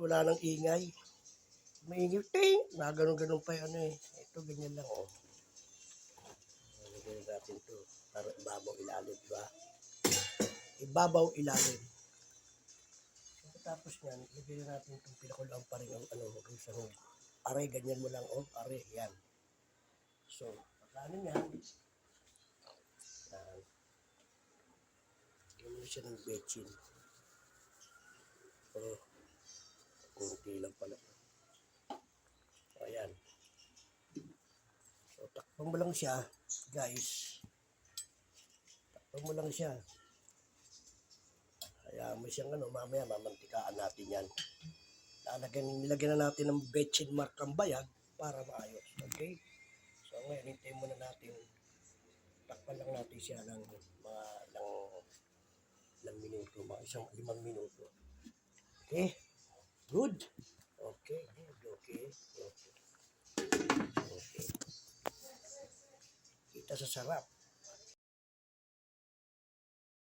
wala nang ingay. Maingay, ting! Na ganun-ganun pa yung ano eh. Ito, ganyan lang oh. Lagyan natin to para ibabaw ilalim, ba? Ibabaw ilalim. Tapos yan, lagyan natin itong pinakulaan pa rin ang ano, sa hug. Are, ganyan mo lang, oh, are, yan. So, pagkano yan? Yan. Lagyan mo siya ng betchin. Oh, kunti lang pala. Ayan. So, takpan mo lang siya, guys. Takpan mo lang siya. Kaya mo siyang ano, mamaya mamantikaan natin yan. Lalagyan, nilagyan na natin ng betchin mark ang bayag para maayos. Okay? So ngayon, hintayin muna natin. Takpan lang natin siya ng mga ng ilang minuto, mga isang limang minuto. Okay? Good? Okay, good, okay. Kita sa sarap.